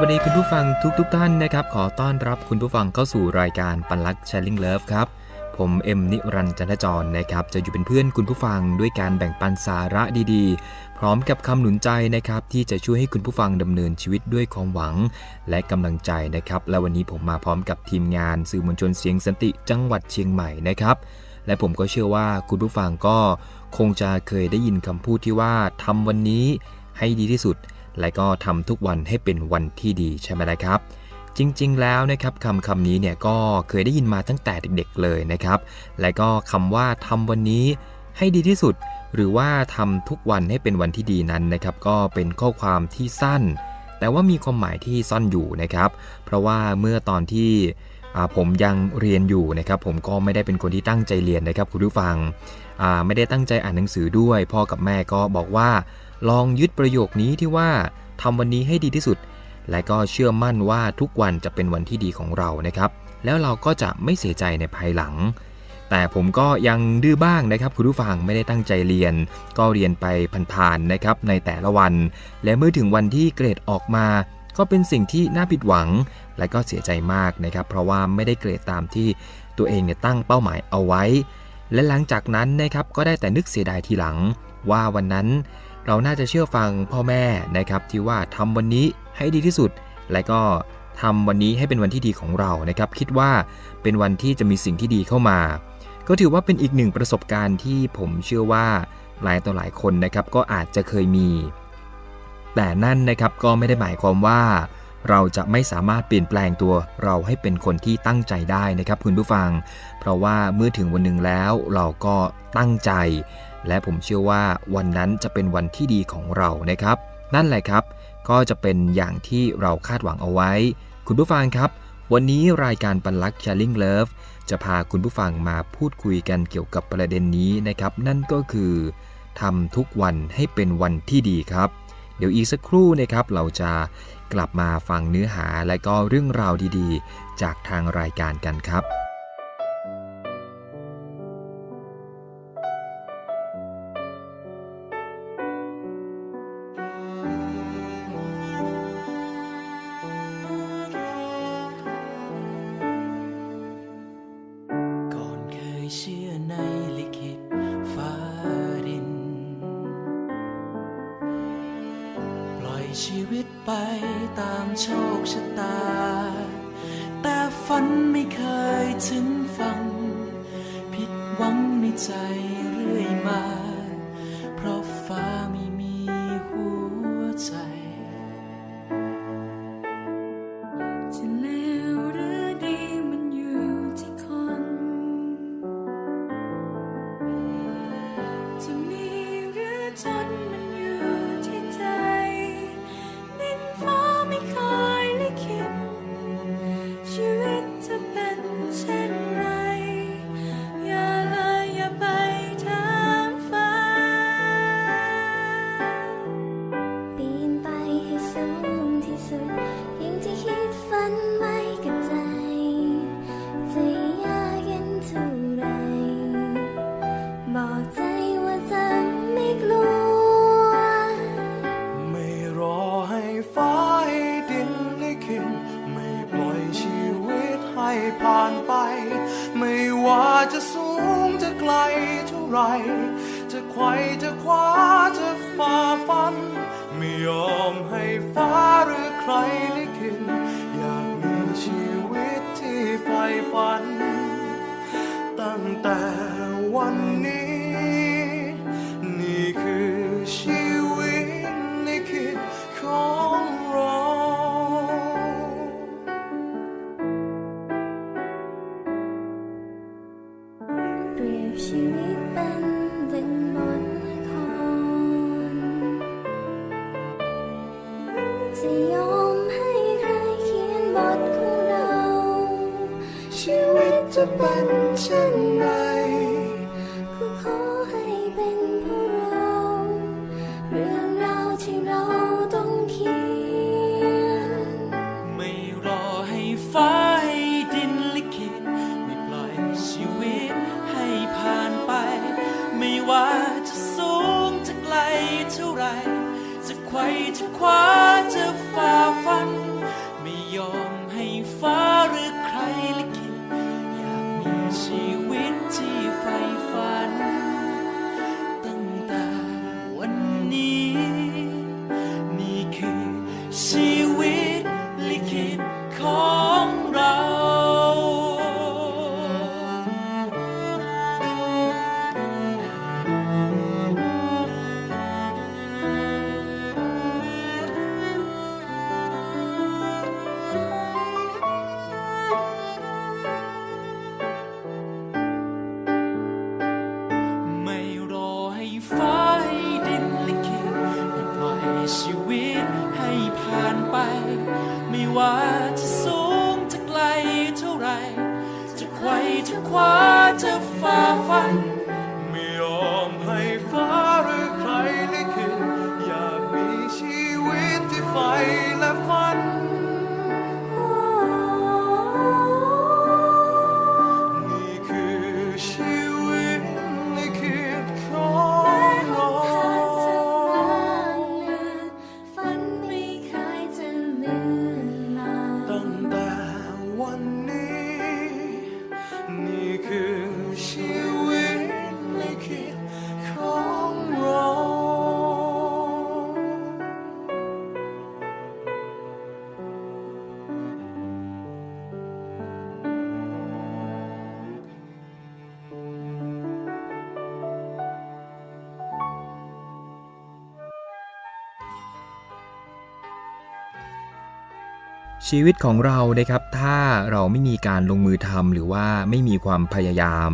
วัสดีคุณผู้ฟังทุกทุกๆท่านนะครับ ขอต้อนรับคุณผู้ฟังเข้าสู่รายการปันลัก Sharing Love ครับ ผมเอ็มนิรันจันทจรนะครับ จะอยู่เป็นเพื่อนคุณผู้ฟังด้วยการแบ่งปันสาระดีๆ พร้อมกับคำหนุนใจนะครับ ที่จะช่วยให้คุณผู้ฟังดำเนินชีวิตด้วยความหวัง และกำลังใจนะครับ และวันนี้ผมมาพร้อมกับทีมงานสื่อมวลชนเสียงสันติจังหวัดเชียงใหม่นะครับและผมก็เชื่อว่าคุณผู้ฟังก็คงจะเคยได้ยินคำพูดที่ว่าทำวันนี้ให้ดีที่สุด และก็ทำทุกวันให้เป็นวันที่ดีใช่ไหมล่ะครับ จริงๆ แล้วนะครับคำคำนี้เนี่ยก็เคยได้ยินมาตั้งแต่เด็กๆเลยนะครับ และก็คำว่าทำวันนี้ให้ดีที่สุด หรือว่าทำทุกวันให้เป็นวันที่ดีนั้นนะครับก็เป็นข้อความที่สั้น แต่ว่ามีความหมายที่ซ่อนอยู่นะครับ เพราะว่าเมื่อตอนที่ผมยังเรียนอยู่นะครับ ผมก็ไม่ได้เป็นคนที่ตั้งใจเรียนนะครับคุณผู้ฟังไม่ได้ตั้งใจอ่านหนังสือด้วย พ่อกับแม่ก็บอกว่า ลองยึดประโยคนี้ที่ว่าทำวันนี้ให้ดีที่สุด และก็เชื่อมั่นว่าทุกวันจะเป็นวันที่ดีของเรานะครับ แล้วเราก็จะไม่เสียใจในภายหลัง แต่ผมก็ยังดื้อบ้างนะครับ คุณผู้ฟังไม่ได้ตั้งใจเรียน ก็เรียนไปผ่านๆนะครับในแต่ละวัน และเมื่อถึงวันที่เกรดออกมา ก็เป็นสิ่งที่น่าผิดหวัง และก็เสียใจมากนะครับ เพราะว่าไม่ได้เกรดตามที่ตัวเองเนี่ยตั้งเป้าหมายเอาไว้ และหลังจากนั้นนะครับก็ได้แต่นึกเสียดายทีหลัง ว่าวันนั้น เราน่าจะเชื่อฟังพ่อแม่นะครับที่ว่าทำวันนี้ให้ดีที่สุด และก็ทำวันนี้ให้เป็นวันที่ดีของเรานะครับ คิดว่าเป็นวันที่จะมีสิ่งที่ดีเข้ามา ก็ถือว่าเป็นอีกหนึ่งประสบการณ์ที่ผมเชื่อว่าหลายต่อหลายคนนะครับก็อาจจะเคยมี แต่นั่นนะครับก็ไม่ได้หมายความว่า เราจะไม่สามารถเปลี่ยนแปลงตัวเราให้เป็นคนที่ตั้งใจได้นะครับคุณผู้ฟัง เพราะว่าเมื่อถึงวันหนึ่งแล้วเราก็ตั้งใจ และผมเชื่อว่าวันนั้นจะเป็นวันที่ดีของเรานะครับ นั่นแหละครับ ก็จะเป็นอย่างที่เราคาดหวังเอาไว้ คุณผู้ฟังครับ วันนี้รายการปันลัก Sharing Love จะพาคุณผู้ฟังมาพูดคุยกันเกี่ยวกับประเด็นนี้นะครับ นั่นก็คือทำทุกวันให้เป็นวันที่ดีครับ เดี๋ยวอีกสักครู่นะครับเราจะกลับมาฟังเนื้อหาและก็เรื่องราวดีๆ จากทางรายการกันครับ ใครลิขิตอยากมีชีวิตที่ใฝ่ฝัน ตั้งแต่ เป็นเช่นไรก็ขอให้เป็นพวกเรา เรื่องราวที่เราต้องเขียน ไม่รอให้ฟ้าให้ดินลิขิตไม่ปล่อยชีวิตให้ผ่านไป ไม่ว่าจะสูงจะไกลเท่าไรจะไขว่จะคว้าจะฝ่าฟัน ไม่ยอมให้ฟ้าหรือใครลิขิต ชีวิตที่ ไร จะไขว่จะคว้าจะฝ่าฟัน ชีวิตของเรานะครับถ้าเราไม่มีการลงมือทำหรือว่าไม่มีความพยายาม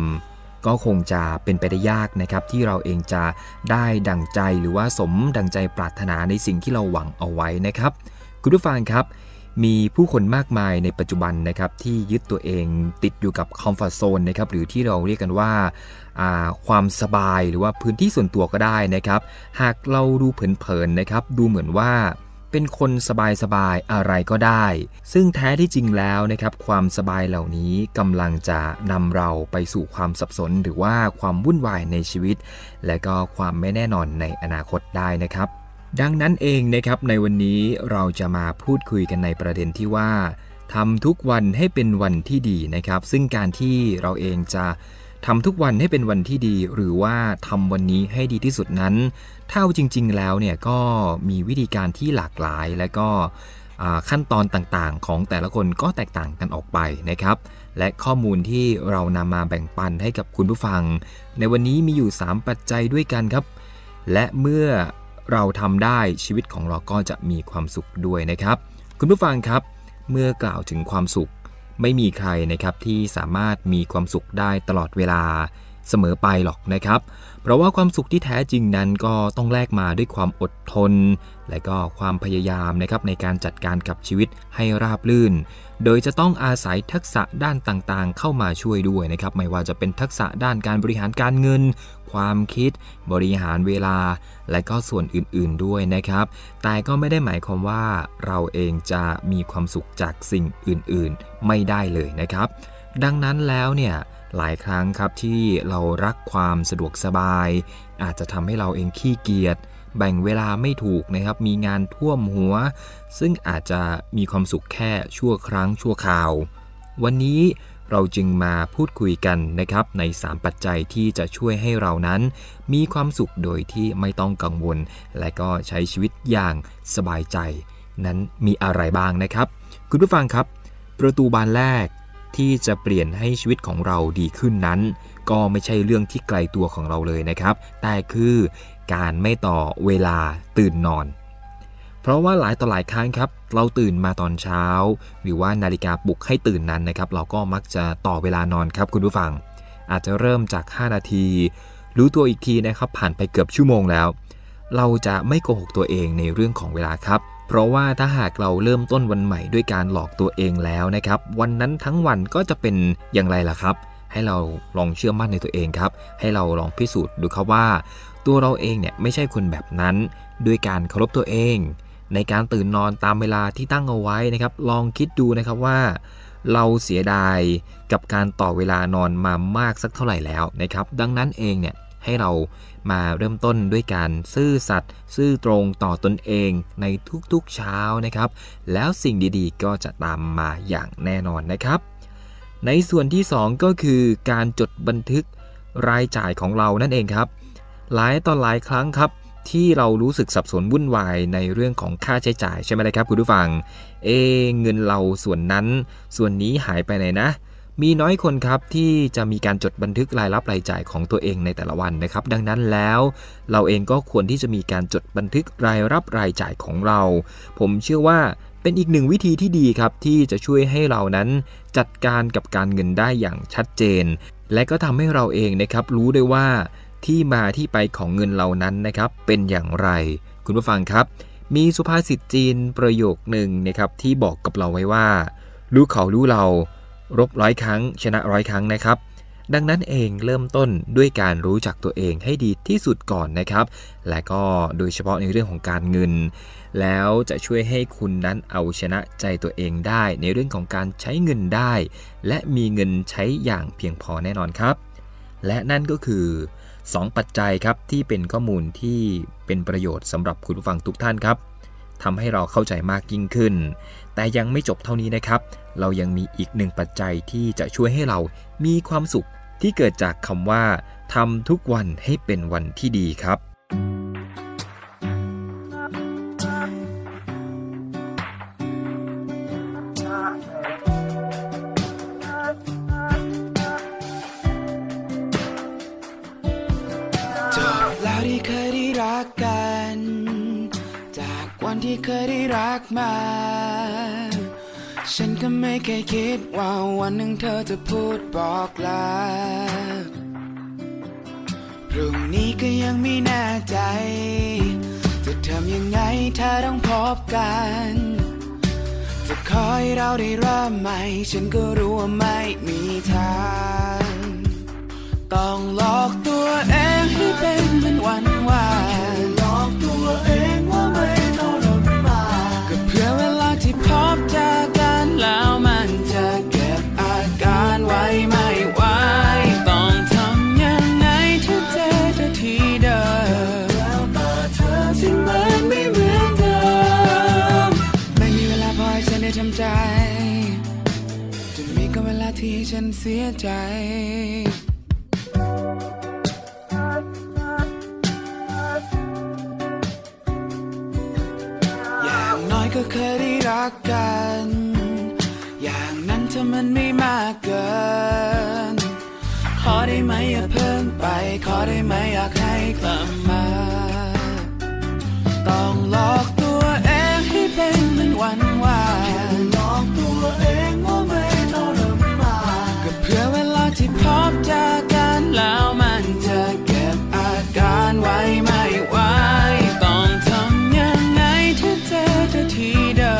ก็คงจะเป็นไปได้ยากนะครับ ที่เราเองจะได้ดั่งใจหรือว่าสมดั่งใจปรารถนาในสิ่งที่เราหวังเอาไว้นะครับ คุณผู้ฟังครับ มีผู้คนมากมายในปัจจุบันนะครับที่ยึดตัวเองติดอยู่กับคอมฟอร์ z โซนนะครับหรือที่เราเรียกกันว่าอ่าความสบายหรือว่าพื้นที่ส่วนตัวก็ได้นะครับ หากเราดูเผินๆนะครับ ดูเหมือนว่า เป็นคนสบายๆอะไรก็ได้ ซึ่งแท้ที่จริงแล้วนะครับความสบายเหล่านี้กำลังจะนำเราไปสู่ความสับสน หรือว่าความวุ่นวายในชีวิต และก็ความไม่แน่นอนในอนาคตได้นะครับ ดังนั้นเองนะครับในวันนี้เราจะมาพูดคุยกันในประเด็นที่ว่าทำทุกวันให้เป็นวันที่ดีนะครับ ซึ่งการที่เราเองจะ ทำทุกวันให้เป็นวันที่ดีหรือว่าทำวันนี้ให้ดีที่สุดนั้นถ้าเอาจริง ๆ แล้วเนี่ยก็มีวิธีการที่หลากหลาย และก็ขั้นตอนต่างๆ ของแต่ละคนก็แตกต่างกันออกไปนะครับ และข้อมูลที่เรานำมาแบ่งปันให้กับคุณผู้ฟัง ในวันนี้มีอยู่ 3 ปัจจัยด้วยกันครับ และเมื่อเราทำได้ชีวิตของเราก็จะมีความสุขด้วยนะครับ คุณผู้ฟังครับ เมื่อกล่าวถึงความสุข ไม่มีใครนะครับที่สามารถมีความสุขได้ตลอดเวลาเสมอไปหรอกนะครับ เพราะว่าความสุขที่แท้จริงนั้นก็ต้องแลกมาด้วยความอดทน และก็ความพยายามนะครับในการจัดการกับชีวิตให้ราบรื่น โดยจะต้องอาศัยทักษะด้านต่างๆ เข้ามาช่วยด้วยนะครับ ไม่ว่าจะเป็นทักษะด้านการบริหารการเงิน ความคิด บริหารเวลา และก็ส่วนอื่นๆด้วยนะครับ แต่ก็ไม่ได้หมายความว่าเราเองจะมีความสุขจากสิ่งอื่นๆ ไม่ได้เลยนะครับ ดังนั้นแล้วเนี่ยหลายครั้งครับที่เรารักความสะดวกสบาย อาจจะทำให้เราเองขี้เกียจแบ่งเวลาไม่ถูกนะครับ มีงานท่วมหัว ซึ่งอาจจะมีความสุขแค่ชั่วครั้งชั่วคราว วันนี้ เราจึงมาพูดคุยกันนะครับใน 3 ปัจจัยที่จะช่วยให้เรานั้น มีความสุขโดยที่ไม่ต้องกังวล และก็ใช้ชีวิตอย่างสบายใจ นั้นมีอะไรบ้างนะครับ คุณผู้ฟังครับ ประตูบานแรกที่จะเปลี่ยนให้ชีวิตของเราดีขึ้นนั้น ก็ไม่ใช่เรื่องที่ไกลตัวของเราเลยนะครับ แต่คือการไม่ต่อเวลาตื่นนอน เพราะว่าหลายต่อหลายครั้งครับ เราตื่นมาตอนเช้า หรือว่านาฬิกาปลุกให้ตื่นนั้นนะครับ เราก็มักจะต่อเวลานอนครับคุณผู้ฟัง อาจจะเริ่มจาก 5 นาที รู้ตัวอีกทีนะครับ ผ่านไปเกือบชั่วโมงแล้ว เราจะไม่โกหกตัวเองในเรื่องของเวลาครับ เพราะว่าถ้าหากเราเริ่มต้นวันใหม่ด้วยการหลอกตัวเองแล้วนะครับ วันนั้นทั้งวันก็จะเป็นอย่างไรล่ะครับ ให้เราลองเชื่อมั่นในตัวเองครับ ให้เราลองพิสูจน์ดูครับว่า ตัวเราเองเนี่ยไม่ใช่คนแบบนั้นด้วยการเคารพตัวเอง ในการตื่นนอนตามเวลาที่ตั้งเอาไว้นะครับ ลองคิดดูนะครับว่า เราเสียดายกับการต่อเวลานอนมามากสักเท่าไหร่แล้วนะครับ ดังนั้นเองเนี่ยให้เรามาเริ่มต้นด้วยการซื่อสัตย์ซื่อตรงต่อตนเองในทุกๆเช้านะครับ แล้วสิ่งดีๆ ก็จะตามมาอย่างแน่นอนนะครับ ในส่วนที่ 2 ก็คือการจดบันทึกรายจ่ายของเรานั่นเองครับ หลายต่อหลายครั้งครับ ที่เรารู้สึกสับสนวุ่นวายในเรื่องของค่าใช้จ่ายใช่ไหมละครับคุณผู้ฟัง เอ เงินเราส่วนนั้น ส่วนนี้หายไปไหนนะ มีน้อยคนครับที่จะมีการจดบันทึกรายรับรายจ่ายของตัวเองในแต่ละวันนะครับ ดังนั้นแล้ว เราเองก็ควรที่จะมีการจดบันทึกรายรับรายจ่ายของเรา ผมเชื่อว่าเป็นอีกหนึ่งวิธีที่ดีครับที่จะช่วยให้เรานั้นจัดการกับการเงินได้อย่างชัดเจน และก็ทำให้เราเองนะครับรู้ได้ว่า ที่มาที่ไปของเงินเหล่านั้นนะครับ เป็นอย่างไร คุณผู้ฟังครับ มีสุภาษิตจีนประโยคหนึ่งนะครับที่บอกกับเราไว้ว่า รู้เขารู้เรา รบร้อยครั้ง ชนะร้อยครั้งนะครับ ดังนั้นเองเริ่มต้นด้วยการรู้จักตัวเองให้ดีที่สุดก่อนนะครับ และก็โดยเฉพาะในเรื่องของการเงิน แล้วจะช่วยให้คุณนั้นเอาชนะใจตัวเองได้ ในเรื่องของการใช้เงินได้ และมีเงินใช้อย่างเพียงพอแน่นอนครับ และนั่นก็คือ 2 ปัจจัยครับที่เป็นข้อมูลที่เป็นประโยชน์สำหรับคุณผู้ฟังทุกท่านครับทำให้เราเข้าใจมากยิ่งขึ้น แต่ยังไม่จบเท่านี้นะครับ เรายังมีอีกหนึ่งปัจจัยที่จะช่วยให้เรามีความสุขที่เกิดจากคำว่าทำทุกวันให้เป็นวันที่ดีครับ เคยคิดว่าวันหนึ่งเธอจะพูดบอกลาพรุ่งนี้ก็ยังไม่แน่ใจ จะทำยังไงถ้าต้องพบกัน จะคอยเราได้เริ่มใหม่ ฉันก็รู้ว่าไม่มีทาง ต้องหลอกตัวเองให้เป็นเหมือนวันวาน ใจ บเจอกันแล้วมันจะเก็บอาการไว้ไม่ไหวต้องทำยังไงถ้าเจอเธอที่เดิ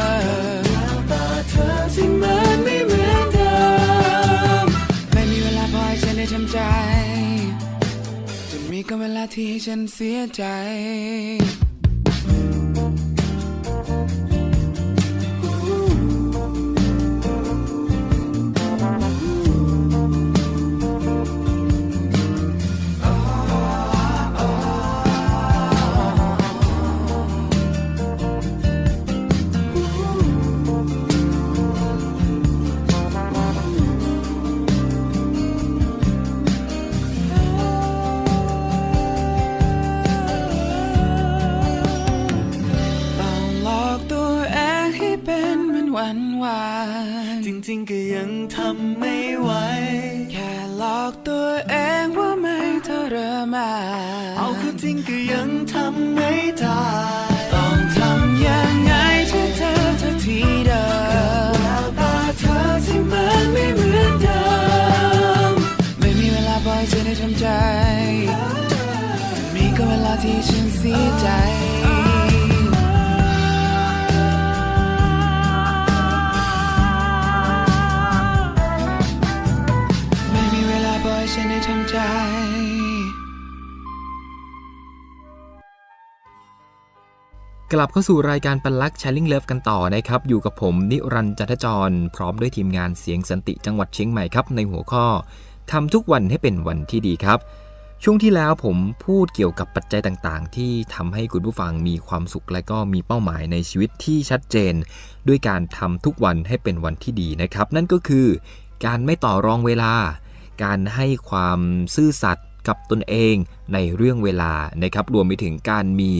มแล้วตาเธอที่มันไม่เหมือนเดิมไม่มีเวลาพอให้ฉันได้ทำใจ จะมีก็เวลาที่ให้ฉันเสียใจ หมือนวันวานจริงๆก็ยังทำไม่ไหว แค่หลอกตัวเองว่าไม่ทรมานเอาคือจริงก็ยังทำไม่ได้ กลับเข้าสู่รายการปันลักช h ลิงเลิฟกันต่อนะครับ อยู่กับผมนิรันจันทจร พร้อมด้วยทีมงานเสียงสันติจังหวัดเชียงใหม่ครับ ในหัวข้อทำทุกวันให้เป็นวันที่ดีครับ ช่วงที่แล้วผมพูดเกี่ยวกับปัจจัยต่างๆ ที่ทำให้คุณผู้ฟังมีความสุขและก็มีเป้าหมายในชีวิตที่ชัดเจน ด้วยการทำทุกวันให้เป็นวันที่ดีนะครับ นั่นก็คือ การไม่ต่อรองเวลา การให้ความซื่อสัตย์กับตนเองในเรื่องเวลานะครับ รวมไปถึงการมี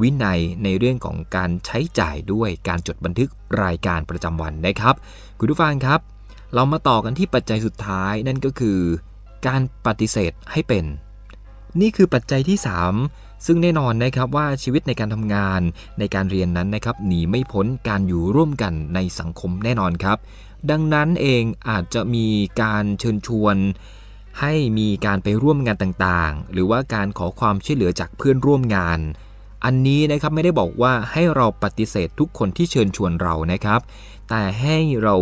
วินัยในเรื่องของการใช้จ่ายด้วยการจดบันทึกรายการประจำวันนะครับ คุณผู้ฟังครับ เรามาต่อกันที่ปัจจัยสุดท้ายนั่นก็คือ การปฏิเสธให้เป็น นี่คือปัจจัยที่ 3 ซึ่งแน่นอนนะครับว่าชีวิตในการทำงานในการเรียนนั้นนะครับหนีไม่พ้นการอยู่ร่วมกันในสังคมแน่นอนครับ ดังนั้นเองอาจจะมีการเชิญชวนให้มีการไปร่วมงานต่างๆ หรือว่าการขอความช่วยเหลือจากเพื่อนร่วมงาน อันนี้นะครับไม่ได้บอกว่าให้เราปฏิเสธทุกคนที่เชิญชวนเรานะครับ แต่ให้เรา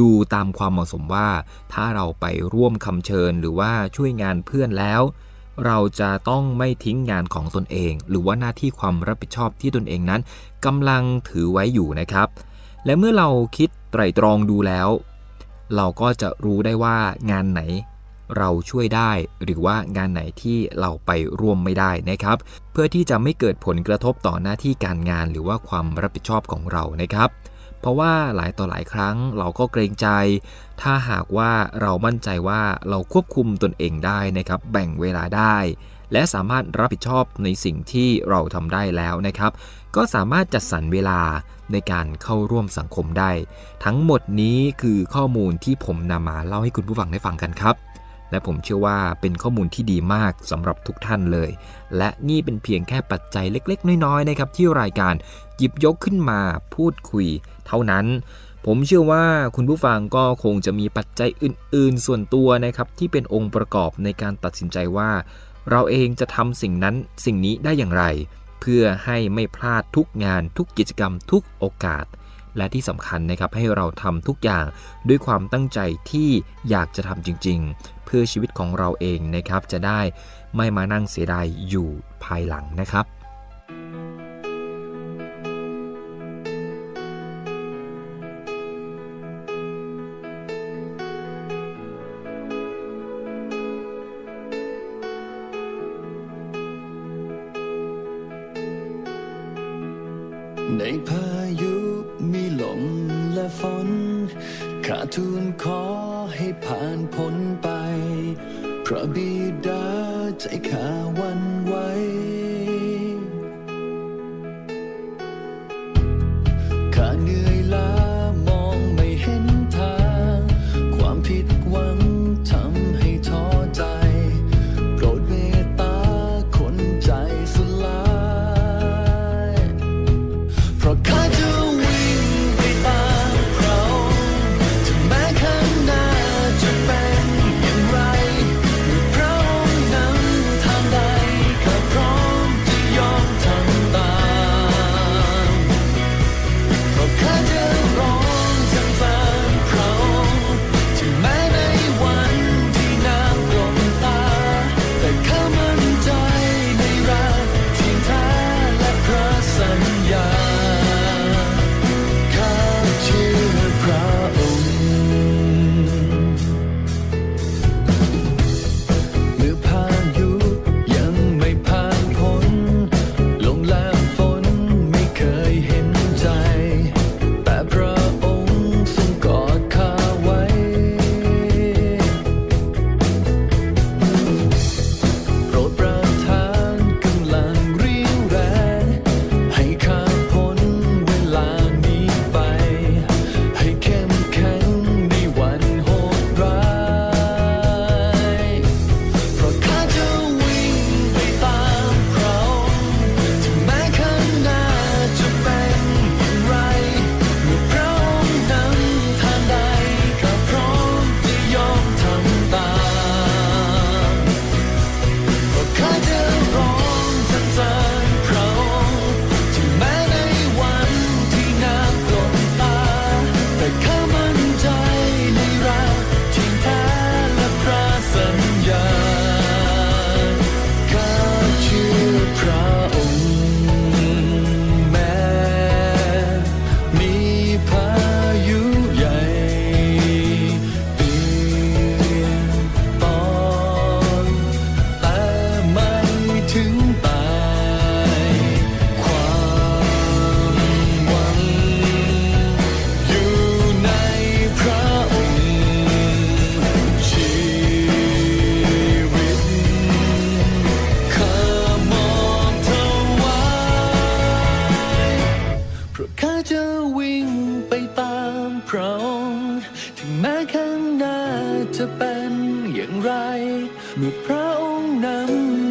ดูตามความเหมาะสมว่า ถ้าเราไปร่วมคำเชิญหรือว่าช่วยงานเพื่อนแล้ว เราจะต้องไม่ทิ้งงานของตนเอง หรือว่าหน้าที่ความรับผิดชอบที่ตนเองนั้นกำลังถือไว้อยู่นะครับ และเมื่อเราคิดไตร่ตรองดูแล้ว เราก็จะรู้ได้ว่างานไหน เราช่วยได้ หรือว่างานไหนที่เราไปร่วมไม่ได้นะครับ เพื่อที่จะไม่เกิดผลกระทบต่อหน้าที่การงานหรือว่าความรับผิดชอบของเรานะครับเพราะว่าหลายต่อหลายครั้งเราก็เกรงใจ ถ้าหากว่าเรามั่นใจว่าเราควบคุมตนเองได้นะครับ แบ่งเวลาได้ และสามารถรับผิดชอบในสิ่งที่เราทำได้แล้วนะครับ ก็สามารถจัดสรรเวลาในการเข้าร่วมสังคมได้ ทั้งหมดนี้คือข้อมูลที่ผมนำมาเล่าให้คุณผู้ฟังได้ฟังกันครับ และผมเชื่อว่าเป็นข้อมูลที่ดีมากสำหรับทุกท่านเลย และนี่เป็นเพียงแค่ปัจจัยเล็กๆ น้อยๆนะครับที่รายการหยิบยกขึ้นมาพูดคุยเท่านั้น ผมเชื่อว่าคุณผู้ฟังก็คงจะมีปัจจัยอื่น ๆ ส่วนตัวนะครับที่เป็นองค์ประกอบในการตัดสินใจว่า เราเองจะทำสิ่งนั้นสิ่งนี้ได้อย่างไร เพื่อให้ไม่พลาดทุกงานทุกกิจกรรมทุกโอกาส และที่สำคัญนะครับให้เราทำทุกอย่างด้วยความตั้งใจที่อยากจะทำจริง ๆ เพื่อชีวิตของเราเองนะครับจะได้ไม่มานั่งเสียดายอยู่ภายหลังนะครับ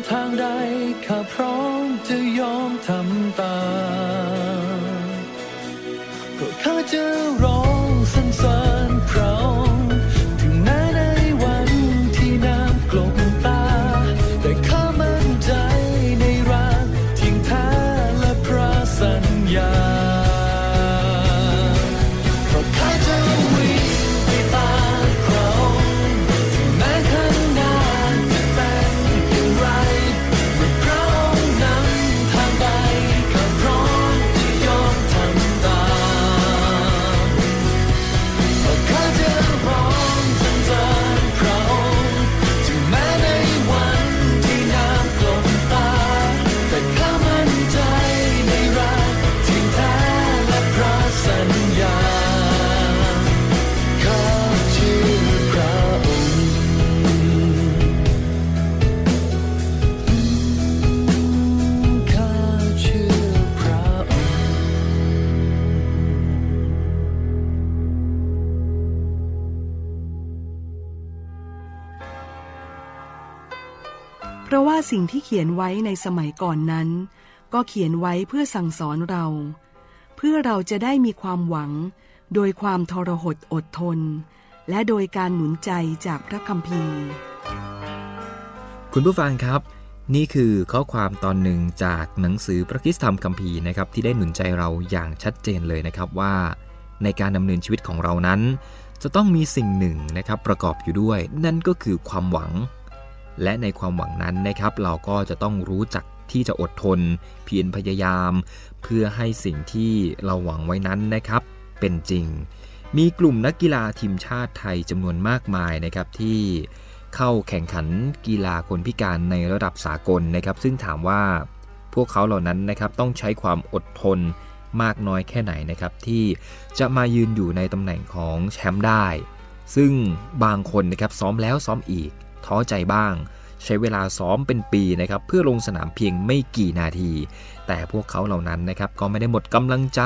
ทางใดข้าพร้อมจะยอม ว่าสิ่งที่เขียนไว้ในสมัยก่อนนั้น ก็เขียนไว้เพื่อสั่งสอนเรา เพื่อเราจะได้มีความหวัง โดยความทรหดอดทน และโดยการหนุนใจจากพระคัมภีร์ คุณผู้ฟังครับ นี่คือข้อความตอนหนึ่งจากหนังสือพระคิสธรรมคัมภีร์นะครับที่ได้หนุนใจเราอย่างชัดเจนเลยนะครับว่า ในการดำเนินชีวิตของเรานั้น จะต้องมีสิ่งหนึ่งนะครับประกอบอยู่ด้วย นั่นก็คือความหวัง และในความหวังนั้นนะครับ เราก็จะต้องรู้จักที่จะอดทน เพียรพยายาม เพื่อให้สิ่งที่เราหวังไว้นั้นนะครับ เป็นจริง มีกลุ่มนักกีฬาทีมชาติไทยจำนวนมากมายนะครับที่เข้าแข่งขันกีฬาคนพิการในระดับสากลนะครับ ซึ่งถามว่าพวกเขาเหล่านั้นนะครับต้องใช้ความอดทนมากน้อยแค่ไหนนะครับ ที่จะมายืนอยู่ในตำแหน่งของแชมป์ได้ ซึ่งบางคนนะครับซ้อมแล้วซ้อมอีก ท้อใจบ้าง ใช้เวลาซ้อมเป็นปีนะครับเพื่อลงสนามเพียงไม่กี่นาที แต่พวกเขาเหล่านั้นนะครับก็ไม่ได้หมดกำลังใจ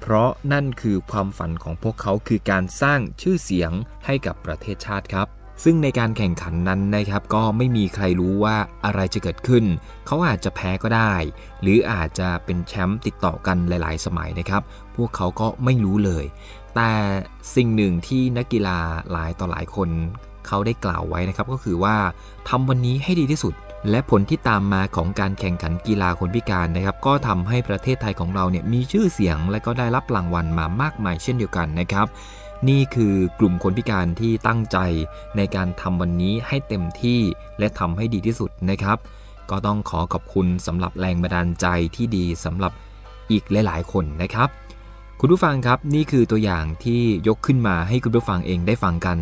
เพราะนั่นคือความฝันของพวกเขาคือการสร้างชื่อเสียงให้กับประเทศชาติครับซึ่งในการแข่งขันนั้นนะครับก็ไม่มีใครรู้ว่าอะไรจะเกิดขึ้น เขาอาจจะแพ้ก็ได้ หรืออาจจะเป็นแชมป์ติดต่อกันหลาย ๆ สมัยนะครับ พวกเขาก็ไม่รู้เลย แต่สิ่งหนึ่งที่นักกีฬาหลายต่อหลายคน เขาได้กล่าวไว้นะครับก็คือว่าทำวันนี้ให้ดีที่สุด และผลที่ตามมาของการแข่งขันกีฬาคนพิการนะครับ ก็ทำให้ประเทศไทยของเราเนี่ยมีชื่อเสียง และก็ได้รับรางวัลมามากมายเช่นเดียวกันนะครับ นี่คือกลุ่มคนพิการที่ตั้งใจในการทำวันนี้ให้เต็มที่และทำให้ดีที่สุดนะครับ ก็ต้องขอขอบคุณสำหรับแรงบันดาลใจที่ดีสำหรับอีกหลาย ๆ คนนะครับ คุณผู้ฟังครับนี่คือตัวอย่างที่ยกขึ้นมาให้คุณผู้ฟังเองได้ฟังกัน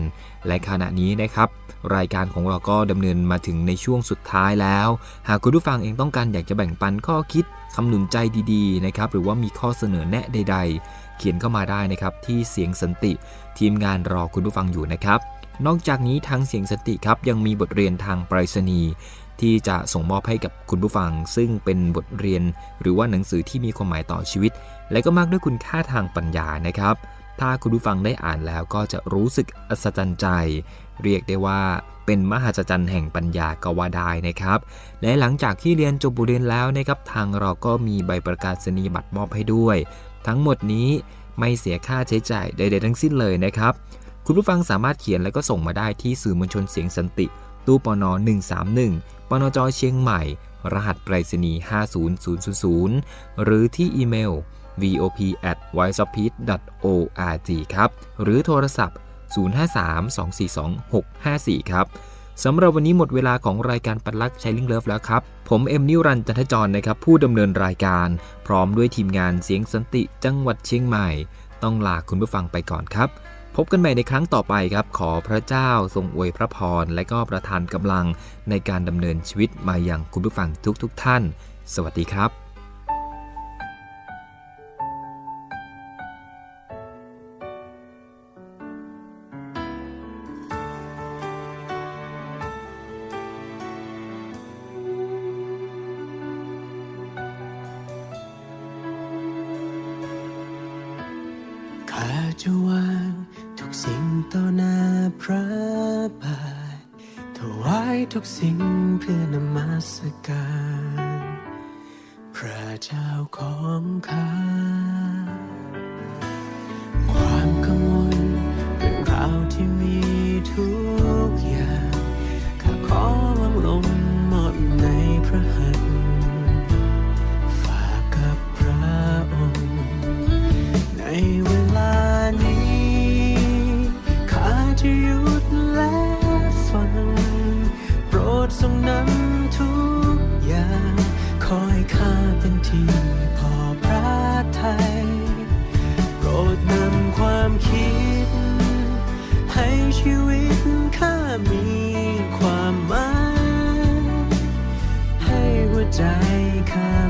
และขณะนี้นะครับ รายการของเราก็ดำเนินมาถึงในช่วงสุดท้ายแล้ว หากคุณผู้ฟังเองต้องการอยากจะแบ่งปันข้อคิดคำหนุนใจดีๆนะครับหรือว่ามีข้อเสนอแนะใด ๆ เขียนเข้ามาได้นะครับที่เสียงสันติ ทีมงานรอคุณผู้ฟังอยู่นะครับ นอกจากนี้ทางเสียงสันติครับยังมีบทเรียนทางไปรษณีย์ที่จะส่งมอบให้กับคุณผู้ฟัง ซึ่งเป็นบทเรียน หรือว่าหนังสือที่มีความหมายต่อชีวิต และก็มากด้วยคุณค่าทางปัญญานะครับ ถ้าคุณผู้ฟังได้อ่านแล้วก็จะรู้สึกอัศจรรย์ใจ เรียกได้ว่าเป็นมหัศจรรย์แห่งปัญญาก็ว่าได้นะครับ และหลังจากที่เรียนจบบทเรียนแล้วนะครับทางเราก็มีใบประกาศนียบัตรมอบให้ด้วย ทั้งหมดนี้ไม่เสียค่าใช้จ่ายใดๆทั้งสิ้นเลยนะครับ คุณผู้ฟังสามารถเขียนและก็ส่งมาได้ที่สื่อมวลชนเสียงสันติ ตู้ปน 131 ปนจเชียงใหม่ รหัสไปรษณีย์50000 หรือที่อีเมล vop at v o i c e o f p e a c e org ครับ หรือโทรศัพท์ 053-242-654 ครับสำหรับวันนี้หมดเวลาของรายการปัดลักชัยลิงเลิฟแล้วครับ ผมเอ็มนิวรันจันทจรนะครับ ผู้ดำเนินรายการ พร้อมด้วยทีมงานเสียงสันติจังหวัดเชียงใหม่ ต้องลาคุณผู้ฟังไปก่อนครับ พบกันใหม่ในครั้งต่อไปครับ ขอพระเจ้าทรงอวยพระพร และก็ประทานกำลังในการดำเนินชีวิตมาอย่างคุณผู้ฟังทุกๆทท่าน สวัสดีครับ ดทรงนำทุกอย่าง คอยข้าเป็นที่พอพระไทยโปรดนำความคิด ให้ชีวิตข้ามีความหมาย ให้หัวใจข้า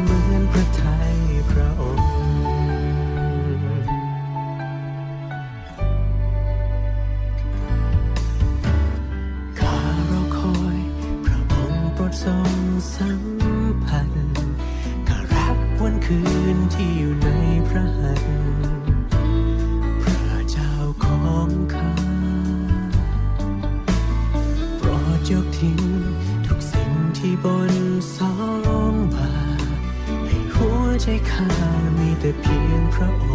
ระหัตพระเจ้าของข้าโปรดยกทิ้งทุกสิ่งที่บนสองบาให้หัวใจข้ามีแต่เพียงพระองค์